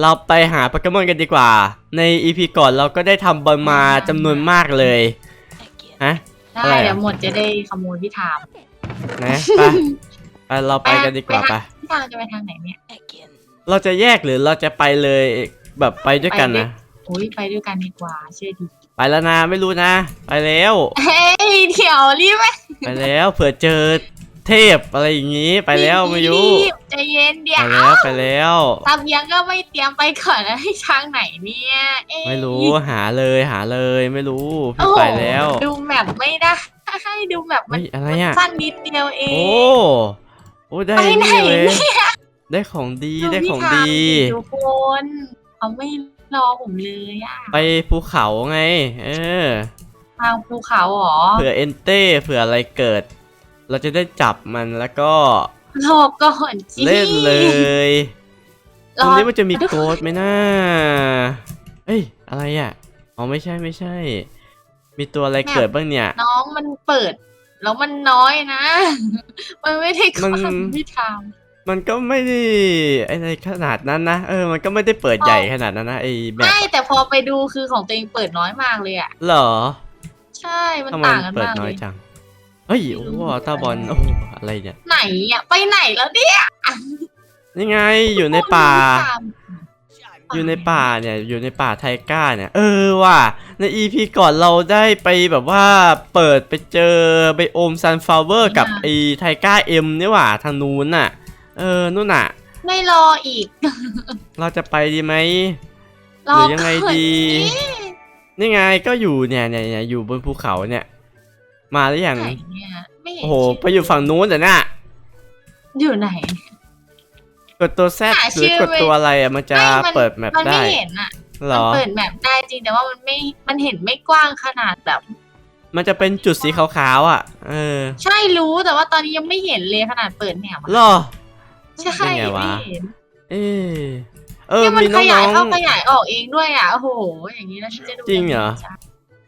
เราไปหาโปเกมอนกันดีกว่า ใน EP ก่อนเราก็ได้ทำบอลมาจำนวนมากเลยฮะ ได้อะไรอะเดี๋ยวหมดจะได้ขโมยพี่ทามนะไปไปเราไปกันดีกว่าไปพี่ทามจะไปทางไหนเนี่ยเราจะแยกหรือเราจะไปเลยแบบไปด้วยกันนะโอ้ยไปด้วยกันดีกว่าเชื่อดีไปแล้วนะไม่รู้นะ ไปแล้ว เฮ้ยเดี๋ยวรีบไหมไปแล้วเผื่อเจอ เทพอะไรอย่างงี้ไปแล้วไม่รู้รีบใจเย็นเดี๋ไปยวแล้วไปแล้วตามยังก็ไม่เตรียมไปก่อนแล้วให้ทางไหนเนี่ยเอ๊ะไม่รู้หาเลยหาเลยไม่รู้โอ้พี่โหไปแล้ว ดูแมปไม่ได้ให้ดูแมปมัเฮ้นยอะไรมันอะสั้นนิดเดียวเอโอ้งโอ้ได้ไปไหนนี่เลยเนี่ยได้ของดีดูได้พี่ของทามดีทุกคนเขาไม่รอผมเลยอะไปภูเขาไง เออทางภูเขาเหรอเผื่อเอนเต้เผื่ออะไรเกิด เราจะได้จับมันแล้วก็รอก่อนจีเล่นเลยตรรองนี้มันจะมีโกดไหมนะเอ้ย อะไรอะ อ๋อไม่ใช่ไม่ใช่ มีตัวอะไรเกิดบ้างเนี่ย น้องมันเปิด แล้วมันน้อยนะ มันไม่ได้คมัวานมที่ทมันก็ไม่ได้อะไรขนาดนั้นนะเออ มันก็ไม่ได้เปิดใหญ่ขนาดนั้นนะไอ้ำแบบไม่แต่พอไปดูคือของตัวเองเปิดน้อยมากเลยอะเหรอ ใช่มันทำไมต่างมักันนเปิดมากน้เลอยยจัง เฮ้ยไม่โอ้รู้โหเหมือนกันตาบอลโอ้โหอะไรเนี่ย ไหนอะไปไหนแล้วเนี่ยนี่ไงอยู่ในป่าที่ทำอยู่ในป่าเนี่ย อยู่ในป่าไทก้าเนี่ย เออว่ะ ใน EP ก่อนเราได้ไปแบบว่าเปิดไปเจอไบโอมซันฟลาวเวอร์กับไอไทก้าเอ็มนี่หว่าทางนู้นน่ะ เออนู่นน่ะ ไม่รออีก เราจะไปดีไหมรอหรือยังไงก่อนดีสินี่ไงก็อยู่เนี่ยเนี่ยเนี่ยอยู่บนภูเขาเนี่ย มาหรือยังไหนเนี่ยไม่เห็นโอ้โหชื่ไปอยู่ฝั่งนู้นแต่น่ะอยู่ไหน กดตัวแซดหาหรืชื่ออ กดไม่ตัวอะไรอะมันจะไม่มันเปิดแมปมันได้ไม่เห็นอะเหรมันอ เปิดแมปได้จริงแต่ว่ามันไม่มันเห็นไม่กว้างขนาดแบบ มันจะเป็นจุดสีขาวๆอะ เออใช่รู้แต่ว่าตอนนี้ยังไม่เห็นเลยขนาดเปิดแมปอะเหรอ ใช่เป็นไงวะ ไม่เห็นเออเออเนี่ยมันมีขน้ยายอง เข้าขยายออกเองด้วยอะโอ้โหอย่างนี้แล้วฉันจะดูจริงเหรอยังไจ๊ะ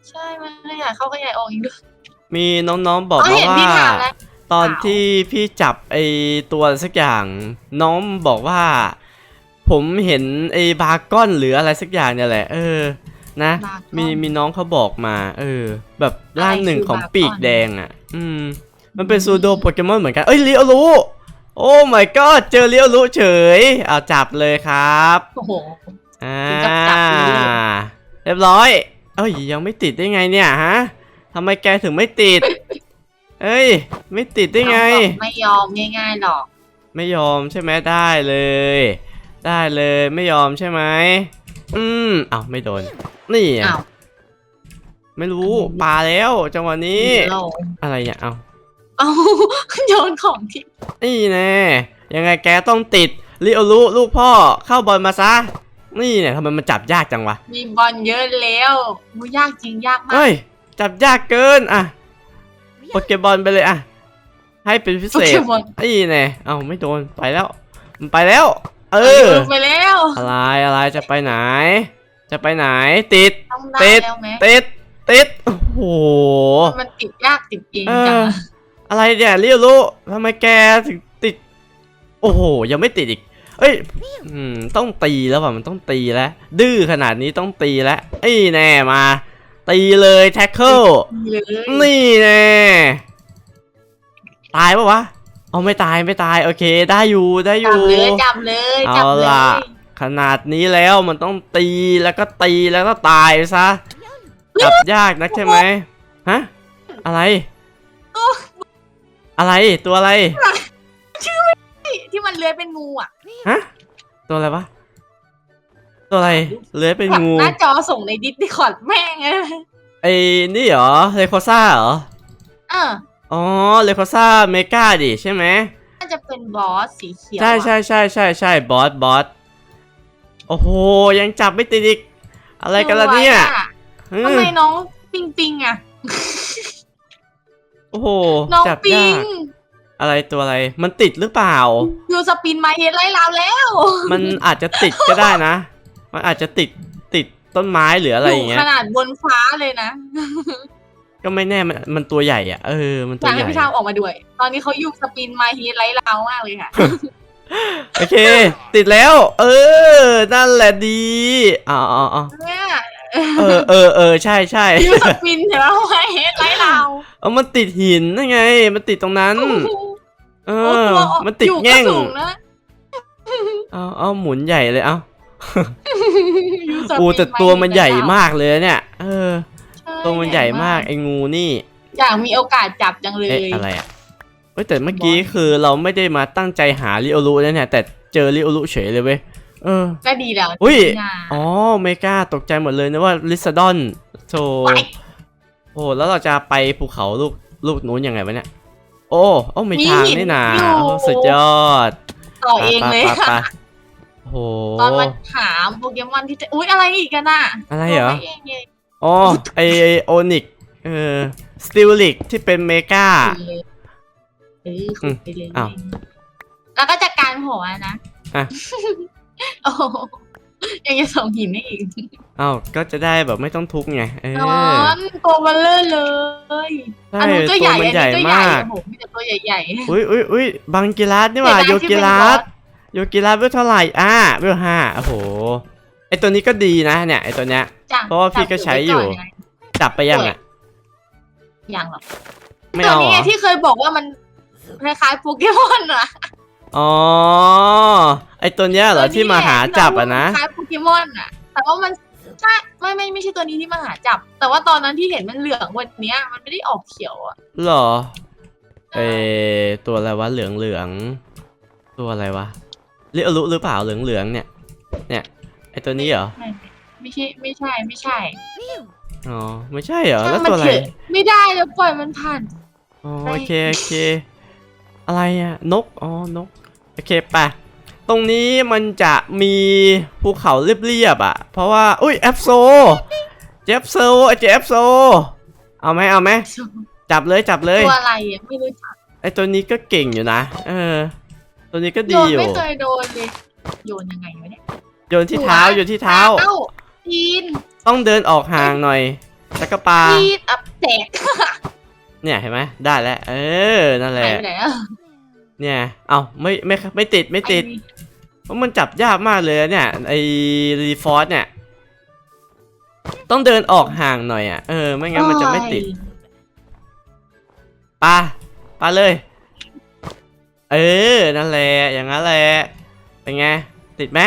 ใช่มันขยายเข้าขยายออกเองด้วยๆ มีน้องๆบอกอ๋อมาเห็นว่าพี่ถามแล้ว ตอนขาวที่พี่จับไอตัวสักอย่าง น้องบอกว่า ผมเห็นไอบาร์ก้อนหรืออะไรสักอย่างเนี่ยแหละ เออ นะ บาร์ก้อนมีมีน้องเขาบอกมา เออ แบบร่างหนึ่งอะไรคือของบาร์ก้อนปีกแดงอะ อืม มันเป็นซูโดโปเกมอนเหมือนกัน เอ้ยเลียวรู้ โอ้ my god เจอเลียวรู้เฉย เอาจับเลยครับ โอ้โห อ่า ถึงกับจับเลยเรียบร้อย เอ้ยยังไม่ติดได้ไงเนี่ยฮะ ทำไมแกถึงไม่ติด เอ้ย ไม่ติดได้ไงน้อบอกไม่ยอมง่ายๆหรอก ไม่ยอมใช่ไหมได้เลย ได้เลยไม่ยอมใช่ไหมอืมอ้าวไม่โดน นี่ไงอ้าวไม่รู้ปาแล้วจังหวะนี้เราอะไรเนี่ยเอาเอาโยนของทิ้งนี่แน่ยังไงแกต้องติดลิโอรุลูกพ่อเข้าบอลมาซะ นี่เนี่ยทำไมมันจับยากจังวะ มีบอลเยอะแล้วมูยากจริงยากมาก เฮ้ย จับยากเกินอะโปเกบอลไปเลยอะ ให้เป็นพิโปเศเกษมอนนี่แน่เอาไม่โดนไปแล้ว มันไปแล้ว เออไปแล้วอะไรอะไรจะไปไหน จะไปไหนติดต้องได้ติดแล้วไหมติดติดโอ้โหมันติดยากติดเองเอจังออะไรเนี่ยเรียวรู้ทำไมแกถึงติด โอ้โห ยังไม่ติดอีก เอ้ยอืมต้องตีแล้วว่ะมันต้องตีแล้ว ดื้อขนาดนี้ต้องตีแล้วไอ้ยแน่มา ตีเลยแท็กเกิลเลยนี่แน่ตายปะวะ เอาไม่ตายไม่ตาย โอเค ได้อยู่ได้อจับยู่เลยจับเลยจับเอาเลล่ะยขนาดนี้แล้วมันต้องตีแล้วก็ตีแล้วก็ตายซะจับยากนักใช่ไหมฮะอะไรอะไรตัวอะไรที่มันเลื้อยเป็นงูอะฮะตัวอะไรวะตัวอะไรเลื้อยเป็นงูหน้าจอส่งในดิสคอร์ดแม่ งเลยไอ้นี่เหรอเลโคซ่าเหรอ เอออ๋อเลโคซ่าเมกาดิใช่ไหมน่าจะเป็นบอสสีเขียวใช่อะใช่ใช่ใช่ใช่บอสบอสโอ้โหยังจับไม่ติดอีกอะไรกันล่ะเนี่ยสวอะเออทำไมน้องปิงปิงอะโอ้โหน้องจับปิยางกอะไรตัวอะไรมันติดหรือเปล่ายูสปินมาเฮดไล่เราแล้ว มันอาจจะติดก็ได้นะ มันอาจจะติด ติดต้นไม้หรืออะไรอย่างเงี้ขยนาดบนฟ้าเลยนะ ก็ไม่แน่มันมันตัวใหญ่อะเออมันอตัวยากใหให้ญ่พี่ชาวออกมาด้วย ตอนนี้เขายุ่งสปินมาเฮดไล่เรามากเลยค่ะ โอเค ติดแล้ว เออ นั่นแหละดีอ๋ออ๋ออ๋อเนี่ยเออเออเออใช่ใช่ยูสปินเดี๋ยวมาเฮดไล่เราเอามันติดหินนั่นไง มันติดตรงนั้น เอโอ้อ ตัวมันติดอยู่ก็แง่งสูงนะเอาเอาหมุนใหญ่เลยเอา ยูสปิอูแต่ตัวมันใหญ่มากเลยเนี่ย เออใช่ตัวมันใหญ่มากไอ้งูนี่ อยากมีโอกาสจับจังเลเอ๊ะยอะไรอะเฮ้ยแต่เมื่อกี้คือเราไม่ได้มาตั้งใจหาริโอรุนะเนี่ยแต่เจอริโอรุเฉยเลยเว้ยเออก็ดีแล้วอุ้ยที่น่าอ๋อเมกาตกใจหมดเลยนะว่าลิซาดอนโธไปโอ้แล้วเราจะไปภูเขาลูกลูกนู้นยังไงวะเนี่ย โอ้โอ้ไม่ทางนี่นาโอ้สุดยอดต่อเองเลยไปไปไปค่ะ โอ้โหตอนมาหาโปเกมอนที่จะอุ้ยอะไรอีกกันน่ะอะไรเหรอตัวเองเองอ๋อไอโอนิกเออสติลลิกที่เป็นเมกาเลยเอออืมไปเลยอ้าวแล้วก็จัดการหัวนะอะโอ้โหยังจะส่งหินให้อีกอ้าวก็จะได้แบบไม่ต้องทุกข์ไงเออนอนตัวเบลเลอร์เลยใช่อันนู้นก็ใหญ่ตัวมันอันใหญ่นี้ก็ใหญ่มากโอ้โหมีแต่ตัวใหญ่อุ้ยอุ้ยอุ้ยบังกิรัสนี่หว่าเสีโยยดายที่กิเป็นรับอสส โยกิรัสเวลเท่าไหร่อ่าเวลห้าโอ้โหไอตัวนี้ก็ดีนะเนี่ยไอตัวเนี้ยๆจ้เพราะว่าพี่ก็ใช้อยู่ จับไว้ก่นไงจับไปยังอะ ยังหรอกไม่ตัวเอานี้เหรไงอที่เคยบอกว่ามันคล้ายๆโปเกมอนอะอ๋อไอตัวเนี้ยเหรอที่มาหาจับอะนะ คล้ายโปเกมอนอะแต่ว่ามันใช่ไม่ไม่ไม่ใช่ตัวนี้ที่มาหาจับ แต่ว่าตอนนั้นที่เห็นมันเหลืองวันเนี้ย มันไม่ได้ออกเขียวอะเหรอ เออตัวอะไรวะเหลืองเหลืองๆตัวอะไรวะ เรียกรู้หรือเปล่าเหลืองเหลืองๆเนี่ย เนี่ยไอตัวนี้เหรอ ไม่ไม่ใช่ไม่ใช่ไม่ใช่อ๋อไม่ใช่เหรอแล้วมัตัวอะไรเถอะไม่ได้แล้วปล่อยมันผ่านอ๋อไม่โอเคโอเค อะไรอะนกอ๋อนกโอเคไปตรงนี้มันจะมีภูเขาเรียบๆอะ เพราะว่าอุ้ยแอปโซเจฟโซไอเจฟโซ เอาไหมเอาไหมจับเลยจับเลยตัวอะไรอะไม่รู้จักไอตัวนี้ก็เก่งอยู่นะ เออ ตัวนี้ก็โยดีนอยู่ ไม่เคยโดนเลยโยนยังไงวะเนี่ยโยนที่เท้าโยนที่เท้า เอ้าทีนต้องเดินออกห่างหน่อย แล้วก็ปา ทีนอัพแตกเนี่ยเห็นไหมได้แล้ว เออ นั่นแหหายละไปไหนอะเนี่ย เอาไม่ไม่ไม่ติดไม่ติดเพราะมันจับยากมากเลยอะเนี่ยไอรีฟอร์สเนี่ย ต้องเดินออกห่างหน่อยอะ เออ ไม่งั้นมันจะไม่ติดปาปาเลย เออ นั่นแหละ อย่างนั้นแหละ เป็นไง ติดไหม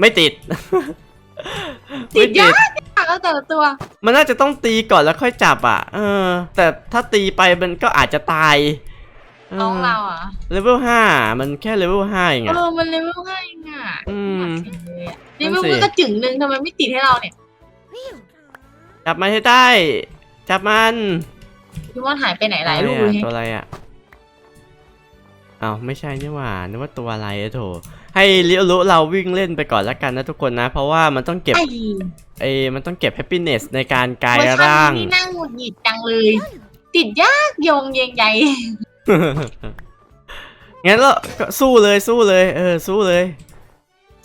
ไม่ติด ติดไม่ยากยากแล้วแต่ละตัว มันน่าจะต้องตีก่อนแล้วค่อยจับอะ เออ แต่ถ้าตีไปมันก็อาจจะตายน้องเราอะ เลเวลห้า มันแค่เลเวลห้าเองเออะอมันเลเวลห้าเองอะอืมเลเวลมันก็จึงหนึ่งทำไมไม่ติดให้เราเนี่ย จับมันให้ได้ จับมันพี่มอนหายไปไหนหลายลูกอะเลยไรอะตัวอะไรอะ อ้าวไม่ใช่นี่หว่านึกว่าตัวอะไรอะโถให้เลี้ยวรู้เราวิ่งเล่นไปก่อนแล้วกันนะทุกคนนะ เพราะว่ามันต้องเก็บไอ้ไอ้มันต้องเก็บ happiness ในการกลายเวอร์ชัร่างนนี้นั่งหงุดหงิดจังเลย ติดยากโยงเยงใหญ่งั้นเราก็สู้เลยสู้เลย เออ สู้เลย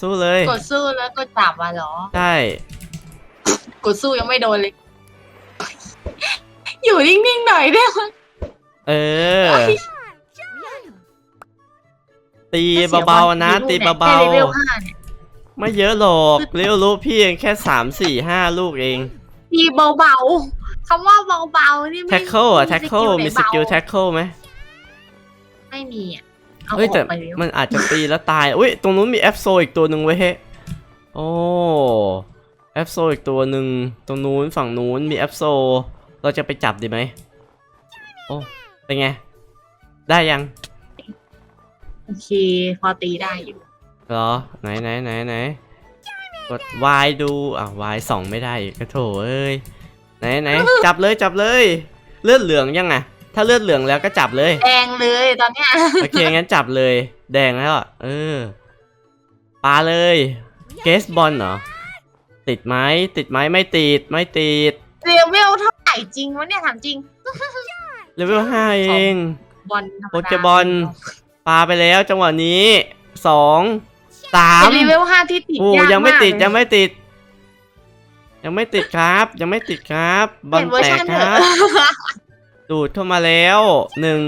สู้เลย กดสู้แล้วก็จับอะเหรอใช่กดสู้ยังไม่โดนเลย อยู่นิ่งๆหน่อยได้ไหมเออ ตีเบาๆนะ ตีเบาแค่เลเวลห้าเนี่ยๆไม่เยอะหรอกเลี้ยวรู้พี่เองแค่สามสี่ห้าลูกเองตีเบาๆคำว่าเบาๆนี่ไม่แท็กเกิลอะแท็กเกิลไหนมีสกิลเบาแท็กเกิลไหมไม่มีอะเอาเฮ้ยอแต่อกไปเร็วมันอาจจะตีแล้วตายอุ้ยตรงนู้นมีแอปโซอีกตัวหนึ่งไว้ยเฮ้ยโอ้แอปโซอีกตัวหนึ่งตรงนู้นฝั่งนู้นมีแอปโซ เราจะไปจับดีไหมโอ้เป็นไง ได้ยัง โอเค พอตีได้อยู่ เหรอ ไหนไหนไหนไหนกด Y ดูอะ Y ส่องไม่ได้อีกกระโถเอ้ยไหนไหนจับเลยจับเลย เลือดเหลืองยังไงถ้าเลือดเหลืองแล้วก็จับเลย แดงเลยตอนเนี้ยโอเคงั้นจับเลย แดงแล้วอะเออปาเลยเกสบอลเหรอติดไหมติดไหมไม่ติดไม่ติดเลเวลเท่าไหร่จริงวะเนี่ยถามจริงเลเวลห้าเองบอลธรรมดา โปเกบอล ปาไปแล้วจังหวะนี้สองสามเป็นเลเวลห้าที่ติดโอ้ยากยังไม่ติดากยังไม่ติด ยังไม่ติดครับ ยังไม่ติดครับบอลเปลี่ยนเวอร์แตชักนคเถรัอะบดูดเข้ามาแล้วหนึ่ง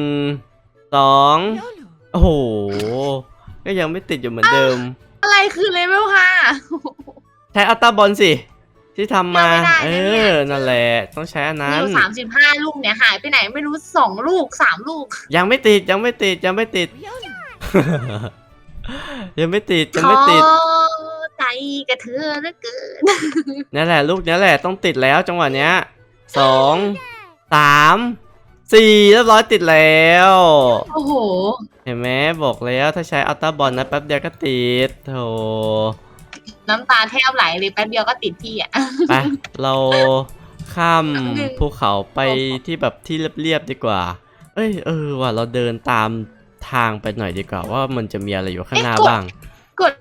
สองโอ้โหก็ยังไม่ติดอยู่เหมือนเดิม อะไรคือเลเวลห้าใช้อัลตราบอลสิ ที่ทำมายังไม่ได้เอนะเนี่ยอนั่นแหละ ต้องใช้อันมีนั้อนยู่สามสิบห้าลูกเนี่ยหายไปไหนไม่รู้สองลูกสามลูก ยังไม่ติดยังไม่ติดยังไม่ติด ยังไม่ติดยังขอไม่ติดใจกระเธอเหลือเกินนั่นแหละ ลูกนี้แหละต้องติดแล้วจังหวะเนี้ยสองสามสี่เรียบร้อยติดแล้ว โอ้โห เห็นไหมบอกแล้วถ้าใช้อัลตราบอลนะแป๊บเดียวก็ติดโถ น้ำตาแทบไหลเลยแป๊บเดียวก็ติดพี่อะ ไปเราข้ามหนึ่งภูเขาไปที่แบบที่เรียบๆดีกว่า เอ้ยเออว่ะเราเดินตามทางไปหน่อยดีกว่า ว่ามันจะมีอะไรอยู่ข้างหน้าบ้าง กด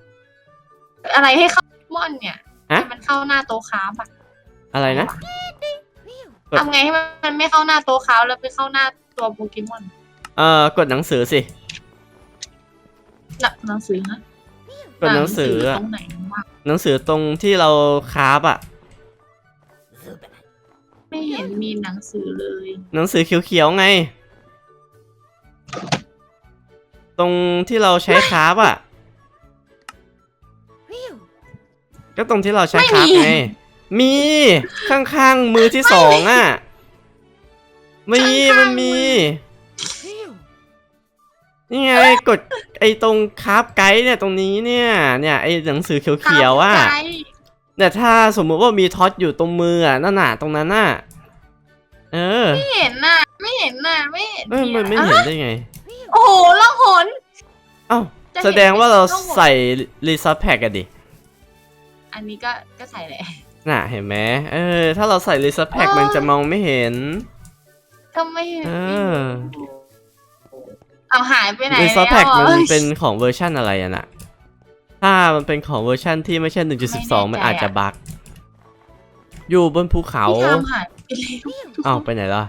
อะไรให้เข้ามอนเนี่ยฮะ ให้มันเข้าหน้าโต๊ะค้าปะอะไรนะ กด ทำไงให้มันไม่เข้าหน้าโต๊ะค้าแล้วไปเข้าหน้าตัวโปเกมอนเอ่อกดหนังสือสิ หนัหนังสือนะ กดหนังสืออะตรงไหนวะหนังสือตรงที่เราคราฟอะไม่เห็นมีหนังสือเลยหนังสือเขียวๆไง ตรงที่เราใช้คราฟอะก็ตรงที่เราใช้คราฟไงมีข้างๆมือที่สองอะมีมันมี นี่ไงกดไอ้ตรงคราฟไกด์เนี่ยตรงนี้เนี่ยเนี่ยไอ้หนังสือเขียวๆอะตามใจแต่ถ้าสมมุติว่ามีท็อตอยู่ตรงมืออะนั่นน่ะตรงนั้นน่ะเออไม่เห็นน่ะไม่เห็นน่ะไม่เห็นเอ้ยมันไม่อะเห็นได้ไง โอ้โหล่องหนเอ้าจะเห็นแสดงว่าเราต้องหมดใส่รีซับแพ็กกันดิ อันนี้ก็ก็ใส่แหละน่ะเห็นไหมเออ ถ้าเราใส่รีซับแพ็กอ๋อมันจะมองไม่เห็นก็ไม่เห็น เออเอาหายไปไหนรีแล้วซับแพ็กมันอะเป็นของเวอร์ชันอะไรอะน่ะ ถ้ามันเป็นของเวอร์ชันที่ไม่ใช่ 1.12 มันอาจจะบั๊กอยู่บนภูเขาพี่ทำหายไปแล้วอ้าวไปไหนล่ะ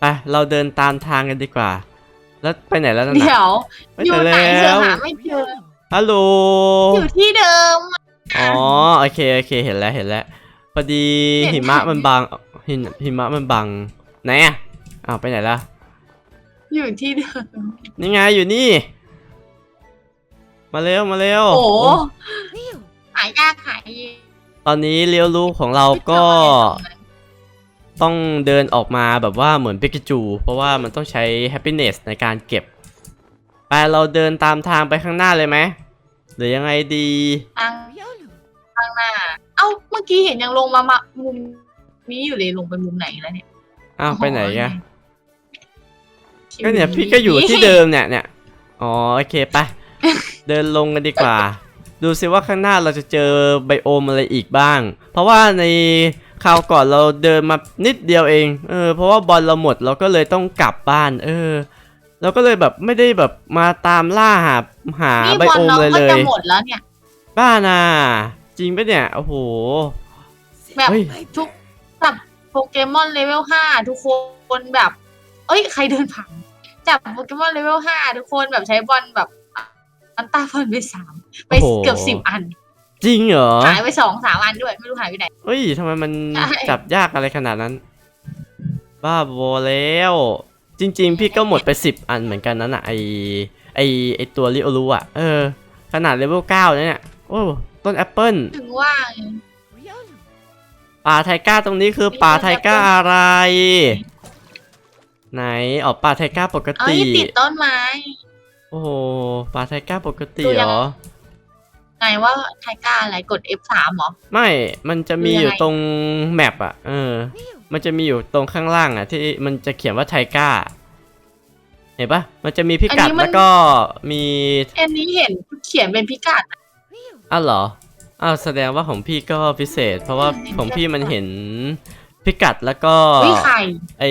ไปเราเดินตามทางกันดีกว่า แล้วไปไหนแล้วนั่นเดี๋น่ะยวไปอยู่ไหนไหนเธแล้อวหาไม่เจอฮัลโหลอยู่ที่เดิมอ๋อโอเคโอเคเห็นแล้วเห็นแล้วพอดีเห็นหิมะไหมมันบังหินหิมะมันบังไหนอะอ้าวไปไหนล่ะ อยู่ที่เดิมนี่ไงอยู่นี่ มาเร็วมาเร็วโอ้โหโอ้หายากหายเย็นตอนนี้เลี้ยวลูกของเราก็ต้องเดินออกมาแบบว่าเหมือนปิกาจู เพราะว่ามันต้องใช้ happiness ในการเก็บ ไปเราเดินตามทางไปข้างหน้าเลยไหมหรือยังไงดี ทางข้างหน้า เอ้า เมื่อกี้เห็นยังลงมามามุมนี้อยู่เลยลงไปมุมไหนแล้วเนี่ย อ้าว ไปไหนอะชีวิต ก็เนี่ยพี่ก็อยู่ที่เดิมเนี่ยเนี่ยอ๋อโอเคไปเดินลงกันดีกว่า ดูซิว่าข้างหน้าเราจะเจอไบโอมอะไรอีกบ้าง เพราะว่าในคราวก่อนเราเดินมานิดเดียวเองเออเพราะว่าบอลเราหมดเราก็เลยต้องกลับบ้าน เออเราก็เลยแบบไม่ได้แบบมาตามล่าหาหานี่ไบบอลโอมน้องเลยก็เลจะยหมดแล้วเนี่ย บ้าน่ะจริงปะเนี่ยโอ้โหแบบเฮ้ยทุกจับโปเกมอนเลเวลห้าทุกคนแบบ เอ้ย ใครเดินผ่าน จับโปเกมอนเลเวลห้าทุกคนแบบใช้บอลแบบอันต้าบอลไปสามไปโอ้โหเกือบสิบอัน จริงเหรอ หายไปสองสามอันด้วย ไม่รู้หายไปไหนเฮ้ยทำไมมันใช่จับยากอะไรขนาดนั้น บ้าบอแล้ว จริง ๆ พี่ก็หมดไปสิบอันเหมือนกันนั่นน่ะไอไอไอตัวริโอรูอะเออ ขนาดเลเวลเก้าเนี่ยโอ้ต้นแอปเปิลถึงว่าไงป่าไทก้าตรงนี้คือป่าไทก้าอะไร ไหนออกป่าไทก้าปกเอ้ติ ยติดต้นไม้ โอ้โหป่าไทก้าปกติดูเหยัรง อ ไงว่าไทก้าอะไรกด F3 เหรอ ไม่ มันจะมีดูยังไงอยู่ตรงแมปอะเออ มันจะมีอยู่ตรงข้างล่างอะที่มันจะเขียนว่าไทก้า เห็นปะมันจะมีพิกัดแล้วก็มีอันนี้เห็นเขียนเป็นพิกัด อ้าวเหรอ อ้าวแสดงว่าของพี่ก็พิเศษ เพราะว่าของพี่มันเห็น พิกัดแล้วก็วิไข่ไอ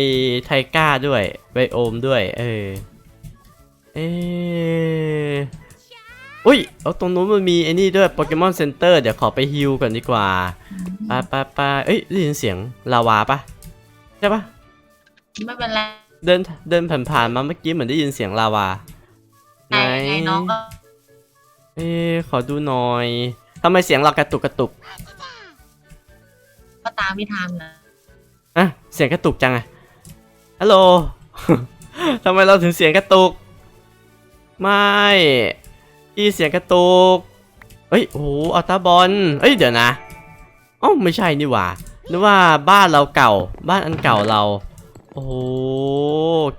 ไทก้าด้วยไบโอมด้วย เออ เอออุ้ยเอาตรงนู้นมันมีไอ้นี่ด้วยโปเกมอนเซ็นเตอร์เดี๋ยวขอไปฮิลก่อนดีกว่าไปไปไปเอ้ยได้ยินเสียงลาวาปะใช่ปะไม่เป็นไรเดินเดินผ่านๆมาเมื่อกี้เหมือนได้ยินเสียงลาวาไงไงน้องก็เอ๊ะขอดูหน่อยทำไมเสียงเรากระตุกกระตุก ก็ตามพี่ทามนะ อะเสียงกระตุกจังอะฮัลโหลทำไมเราถึงเสียงกระตุก ไม่อีเสียงกระตุกเอ้ยโอ้อัลตาบอลเอ้ยเดี๋ยวนะอ๋อไม่ใช่นี่หว่านึกว่าบ้านเราเก่า บ้านอันเก่าเรา โอ้โห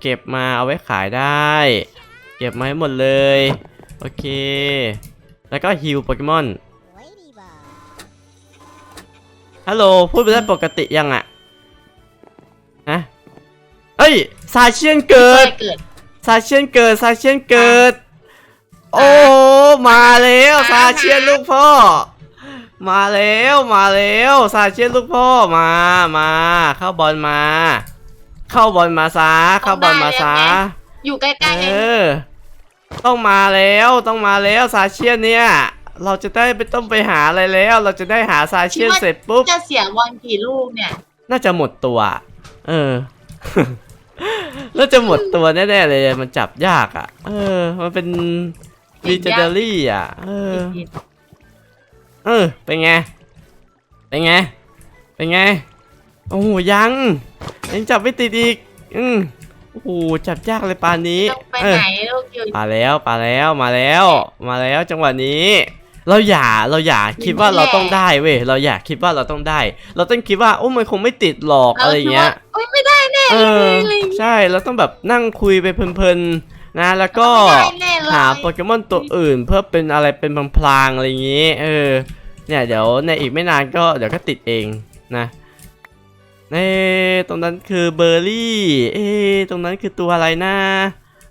เก็บมาเอาไว้ขายได้ เก็บมาให้หมดเลย โอเค แล้วก็ฮิวโปเกมอนฮัลโหลพูดไปได้ปกติยังอะ ซาเชียนเกิเคดยเกิด ซาเชียนเกิด ซาเชียนเกิด โอ้ มาแล้วซาเชียนลูกพ่อ มาแล้วมาแล้วซาเชียนลูกพ่อมามาเข้าบอลมา เข้าบอลมาซาเข้าบอลมาซาอยู่ใกล้ๆเอเองอต้องมาแล้วต้องมาแล้วซาเชียนเนี่ย เราจะได้ไม่ต้องไปหาอะไรแล้ว เราจะได้หาซาเชียนเสร็จปุ๊บจะเสียบอลกี่ลูกเนี่ย น่าจะหมดตัว เออ น่าจะหมดตัวแน่ๆเลยมันจับยากอะ เออ มันเป็นเห็ลีนเจยากเดอรี่อะ เออ เออ เป็นไง เป็นไง เป็นไง โอ้โหยัง ยังจับไม่ติดอีก อืมโอ้โหจับยากเลยปานนี้จะไปเออไหนลูกอยู่มาแล้วมาแล้วมาแล้ว มาแล้วจังหวะนี้เราอย่าเราอย่าคิดว่าเราต้องได้เว้ยเราอย่าคิดว่าเราต้องได้ เราต้องคิดว่าโอ้มันคงไม่ติดหรอกอะไรอย่างเงี้ยโอ้ยไม่ได้แน่ เอเลอยอะไรอย่างเงี้ยใช่เราต้องแบบนั่งคุยไปเพลินๆนะแล้วก็ไม่ได้แน่เลยหาโปเกมอนตัวอื่น เพื่อเป็นอะไรเป็นพลางๆอะไรอย่างงี้ เออ เนี่ยเดี๋ยวในอีกไม่นานก็เดี๋ยวก็ติดเองนะเอ้ตรงนั้นคือเบอร์รี่ เอ้ตรงนั้นคือตัวอะไรนะ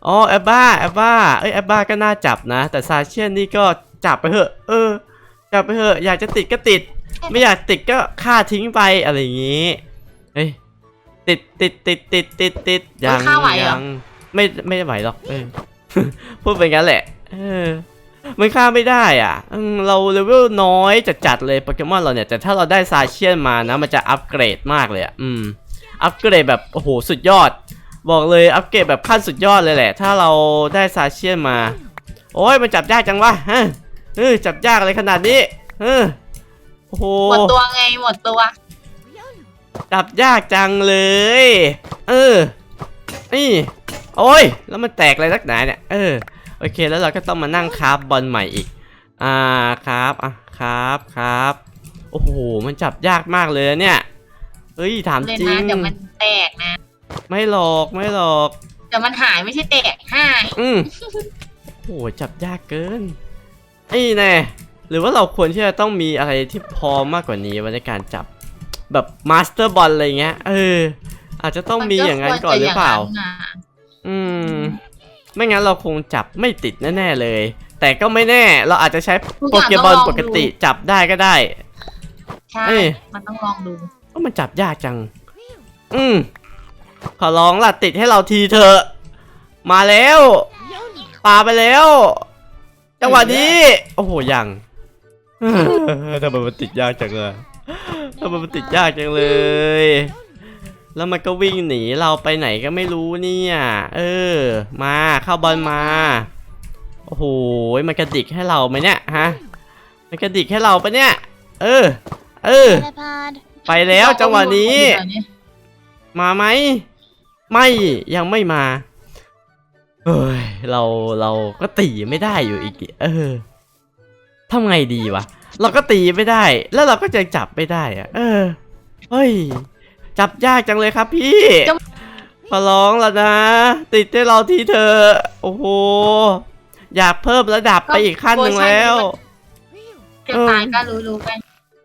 อ๋อแอบบ้าแอบบ้าเอ้ยแอบบ้าก็น่าจับนะ แต่ซาเชียนนี่ก็จับไปเถอะ เออ จับไปเถอะ อยากจะติดก็ติด ไม่อยากติดก็ฆ่าทิ้งไปอะไรอย่างงี้ เฮ้ย ติดติดติดติดติดติดยังฆ่าไหวเหรอ ยังไม่ไม่ไหวหรอกเออ พูดไปงั้นแหละ เออ มันฆ่าไม่ได้อะอืมเราเลเวลน้อยจัดๆเลยโปเกมอนเราเนี่ย แต่ถ้าเราได้ซาเชียนมานะ มันจะอัปเกรดมากเลยอะอืม อัปเกรดแบบโอ้โหสุดยอด บอกเลยอัปเกรดแบบขั้นสุดยอดเลยแหละ ถ้าเราได้ซาเชียนมา โอ้ยมันจับยากจังวะฮะเออจับยากอะไรขนาดนี้เออโอ้โห หมดตัวไงหมดตัว จับยากจังเลย เออ นี่ โอ้ย แล้วมันแตกอะไรนักหนาเนี่ย เออ โอเค แล้วเราก็ต้องมานั่งคราฟบอลใหม่อีก อ่า ครับ อะ ครับ ครับ โอ้โห มันจับยากมากเลยนะเนี่ย เฮ้ย ถามเลยจรินะง เดี๋ยวมันแตกนะไม่หลอก ไม่หลอก เดี๋ยวมันหายไม่ใช่แตกหายอืม โอ้โห จับยากเกิน ไอ้แน่ หรือว่าเราควรที่จะต้องมีอะไรที่พร้อมมากกว่านี้ไว้ในการจับ แบบมาสเตอร์บอลอะไรเงี้ยเออ อาจจะต้องมีอย่างนั้นก่อนหรือเปล่ามันก็ควจะย่งนั้นน่ะอืม ไม่งั้นเราคงจับไม่ติดแน่ๆเลย แต่ก็ไม่แน่ เราอาจจะใช้โปเกมอนปกติจับได้ก็ได้ ใช่เอ้ยมันต้องลองดูก็มันจับยากจัง อืม ขอร้องล่ะติดให้เราทีเถอะ มาแล้วปาไปแล้ว จังหวะนี้ โอ้โหยังทำไมมันติดยากจังเลย ทำไมมันติดยากจังเลย แล้วมันก็วิ่งหนีเราไปไหนก็ไม่รู้เนี่ย เออ มาเข้าบอลมา โอ้โห มันกระดิกให้เราไหมเนี่ยฮะ มันกระดิกให้เราปะเนี่ย เออ เออ ไปแล้วจังหวะนี้ มาไหม ไม่ ยังไม่มา เฮ้ย เรา เราก็ตีไม่ได้อยู่อีก เออทำไงดีวะ เราก็ตีไม่ได้ แล้วเราก็จะจับไม่ได้อะเออเฮ้ย จับยากจังเลยครับพี่จะขอร้องแล้วนะ ติดให้เราทีเถอะโอ้โห อยากเพิ่มระดับไปอีกขั้นหนึ่งแล้วจะตายก็รู้รู้ๆกัน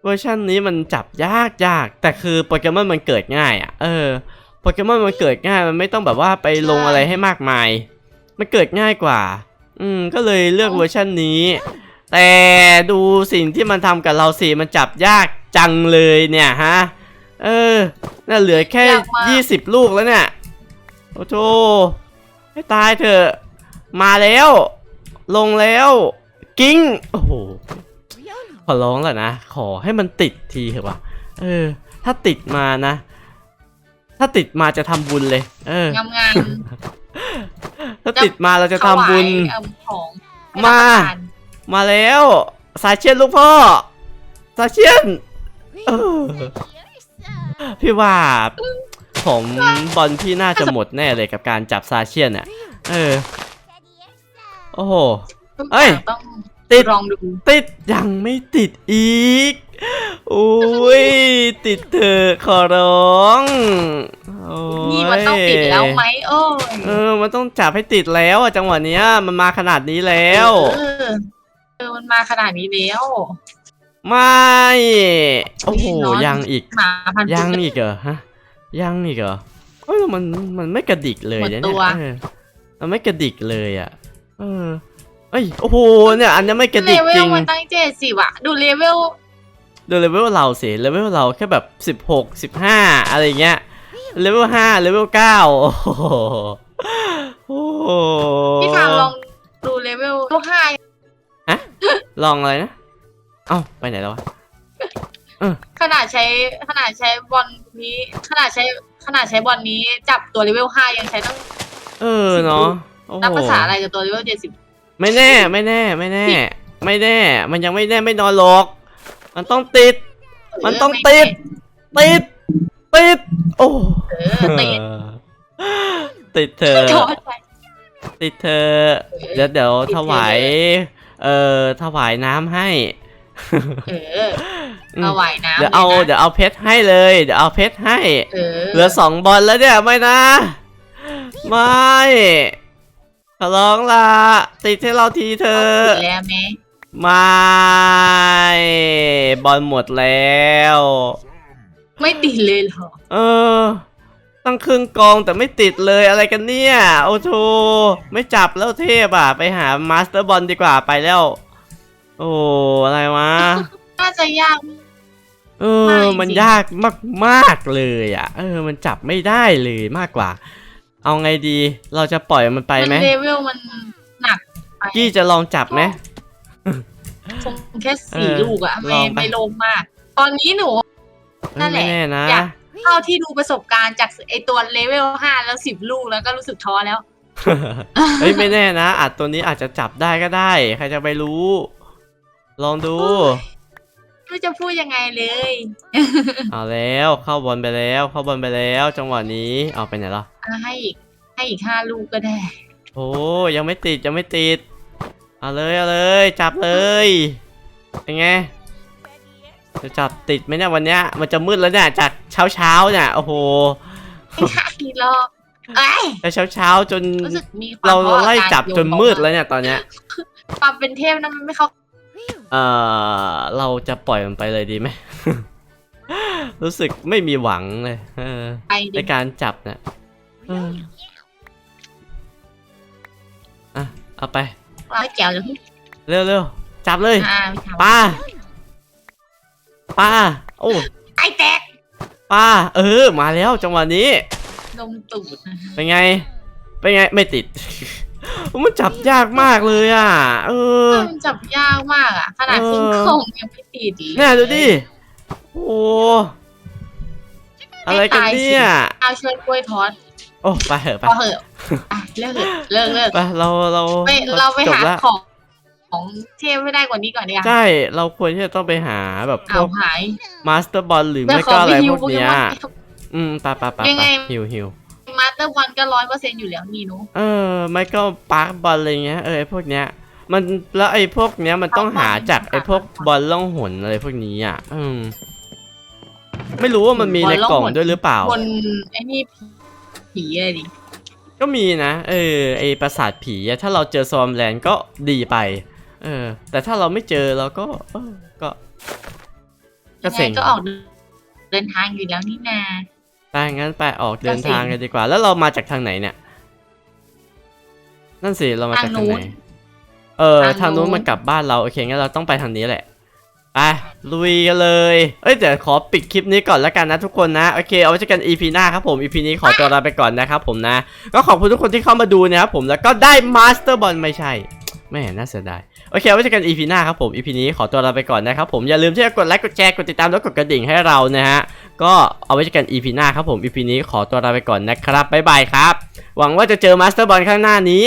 เวอร์ชันนี้มันจับยากยาก แต่คือโปเกมอนมันเกิดง่ายอะ เออ โปเกมอนมันเกิดง่าย มันไม่ต้องแบบว่าไปลงอะไรให้มากมาย มันเกิดง่ายกว่า อืม ก็เลยเลือกเวอร์ชันนี้ แต่ดูสิ่งที่มันทำกับเราสิมันจับยากจังเลยเนี่ยฮะ เออ น่าเหลือแค่ยี่สิบลูกแล้วเนี่ย โอ้โธให้ตายเถอะ มาแล้ว ลงแล้ว กิ้ง โอ้โห ขอร้องแหละนะ ขอให้มันติดทีเถอะวะเออ ถ้าติดมานะ ถ้าติดมาจะทำบุญเลย เออ งามงามถ้าติดมาเราจะทำบุญถวายเอิ่มของให้มารับประทน มาแล้ว สายเชียนลูกพ่อ สายเชียนเออพี่ว่าผมบอลพี่น่าจะหมดแน่เลยกับการจับซาเชียนอะเออ โอ้โหทุกเอ้อยย่างต้องติดลองดู ติดยังไม่ติดอีก อุ้ย ติดเถอะขอร้องโอ้ยนี่มันต้องติดแล้วไหมเอ้ยเออ มันต้องจับให้ติดแล้วอะจังหวะเนี้ย มันมาขนาดนี้แล้วเออเออมันมาขนาดนี้แล้วไม่ โอ้โหน้อยยังอีก หมาพันธุ์ ยังอีกเหรอฮะ ยังอีกเหรอเอ้ยมันมันไม่กระดิกเลยหมดนะตัเนี่ยว เออมันไม่กระดิกเลยอะ เออเอ้ยโอ้โหเนี่ย อันนี้ไม่กระเลดิกเวจริลงมันตั้งเจ็ดสิบอะดูเลเวลดูเลเวลเราสิเลเวลเราแค่แบบสิบหกสิบห้าอะไรเงี้ยเลเวลห้าเลเวลเก้าโอ้โหโอ้โหพี่ทางลองดูเลเวลตัวห้า ลองอะไรนะ เอ้าไปไหนแล้ววะ ขนาดใช้ขนาดใช้บอลนี้ ขนาดใช้ขนาดใช้บอลนี้ จับตัวเลเวลห้ายังใช้ต้องเออเนาะโอ้โหนับภาษาอะไรกับตัวเลเวลเจ็ดสิบไม่แน่ไม่แน่ไม่แน่ ไม่แน่ มันยังไม่แน่ไม่นอนหรอก มันต้องติด มันต้องติด ติด ติด โอ้ เออติดติดเธอจอดไปติดเธอ เดี๋ยวเดี๋ยวติดเธอถวาย เอ่อถวายน้ำให้ เอออืมเอาไหวน้ำเดี๋ยวเอาลนะเดี๋ยวเอาเพชรให้เลย เดี๋ยวเอาเพชรให้เออเหลือสองบอลแล้วเนี่ยไม่นะ ไม่ขอร้องละติดให้เราทีเธเออะแล้วไหมไม่บอลหมดแล้ว ไม่ติดเลยเหรอ เออ ตั้งครึ่งกองแต่ไม่ติดเลยอะไรกันเนี่ย โอ้โธไม่จับแล้วเทพอะ ไปหามาสเตอร์บอลดีกว่าไปแล้ว โอ้อะไรวะ น่าจะยาก เอไม่อจริงมันยากมากๆเลยอะ เออ มันจับไม่ได้เลยมากกว่า เอาไงดี เราจะปล่อยมันไปไหมนเลเวลมันหนักไปกี้จะลองจับไหมคงแค่สี่เออลูกอะลไม่องไปไม่โลงมาก ตอนนี้หนูเอ้ยนั่นแหละไม่แน่นะอยาก เท่าที่ดูประสบการณ์จากไอตัวเลเวลห้าแล้วสิบลูกแล้วก็รู้สึกท้อแล้ว เฮ้ยไม่แน่นะอาจตัวนี้อาจจะจับได้ก็ได้ ใครจะไปรู้ ลองดูไม่รู้จะพูดยังไงเลย เอาแล้วเข้าบอลไปแล้ว เข้าบอลไปแล้ว จังหวะนี้เอาไปไหนล่ะอะให้อีกให้อีกห้าลูกก็ได้ โอ้ยังไม่ติดยังไม่ติด เอาเลยเอาเลย จับเลยเป็นไง จะจับติดไหมเนี่ยวันเนี้ยมันจะมืดแล้วเนี่ยจากเช้าเช้าๆเนี่ยโอ้โหไม่ห้าทีรอบเอ้ยแต่เช้าเช้าๆจนรู้สึกมีความเราพะว่ไล่จับการโยจนมืดแล้วเนี่ยตอนเนี้ย ความเป็นเทพนั้นมันไม่เข้าเออเราจะปล่อยมันไปเลยดีไหม รู้สึกไม่มีหวังเลยเออไปในดิการจับเนี่ยเอออะเอาไปไม่แก้วเลยเร็วๆจับเลยอ่าไม่ทำป้า ป้าโอ้ไอแตกป้า เออ มาแล้วจังหวะนี้นมตูดเป็นไง เป็นไงไม่ติด มันจับยากมากเลยอะ เออมันจับยากมากอะ ขนาดเออครึ่งโคงยังไม่ติดเลยเนี่ยดูดิโอ้อะไรกันเนี่ยเอาช่วยกล้วยทอดโอ้ไปเถอะไปพอเหอะอะเลิกเถอะเลิกเลิกไปเราเราไปเราไปจบหาละของ ของเทพไม่ได้กว่านี้ก่อนดีกว่าใช่ เราควรที่จะต้องไปหาแบบพเอาวกหายมาสเตอร์บอลหรือเดี๋ยไม่วขอก็อะไรไปฮิพววกโปเกเนี้มยอนอืมไปไปไปยังไงหิวหิวมาสเตอร์บอลก็ร้อยเปอร์เซ็นต์อยู่แล้วนี่หนูเออ ไม่ก็ปาร์คบอลอะไรเงี้ยเออไอพวกเนี้ย มันแล้วไอ้พวกเนี้ยมันต้องหาจากไอ้พวกบอลล่องหนอะไรพวกนี้อะ อืม ไม่รู้ว่ามันมีในกล่องด้วยหรือเปล่าบนไอ้นี่ผีอะไรดิก็มีนะ เออไอปราสาทผีอะถ้าเราเจอซอมแลนด์ก็ดีไป เออ แต่ถ้าเราไม่เจอเราก็เออก็ ก็ยังไงเซ็งก็ออกเดินทางอยู่แล้วนี่นา ไปงั้นไปออกเดินก็เซ็ง ทางกันดีกว่า แล้วเรามาจากทางไหนเนี่ย นั่นสิเรามาจากทางไหนทางนู้นเออทางทางนู้นนู้นมันกลับบ้านเรา โอเคงั้นเราต้องไปทางนี้แหละ ไปลุยกันเลย เอ้ยเดี๋ยวขอปิดคลิปนี้ก่อนแล้วกันนะทุกคนนะ โอเคเอาไว้เจอกัน EP หน้าครับผม EP นี้ขอตัวลาไปก่อนนะครับผมนะ ก็ขอบคุณทุกคนที่เข้ามาดูนะครับผมแล้วก็ได้มาสเตอร์บอลไม่ใช่แม่น่าเสียดาย โอเคไว้เจอกัน EP หน้าครับผม EP นี้ขอตัวลาไปก่อนนะครับผมอย่าลืมที่จะกดไลค์กดแชร์กดติดตามแล้วกดกระดิ่งให้เรานะฮะก็เอาไว้เจอกัน EP หน้าครับผม EP นี้ขอตัวลาไปก่อนนะครับบ๊ายบายครับหวังว่าจะเจอมาสเตอร์บอลข้างหน้านี้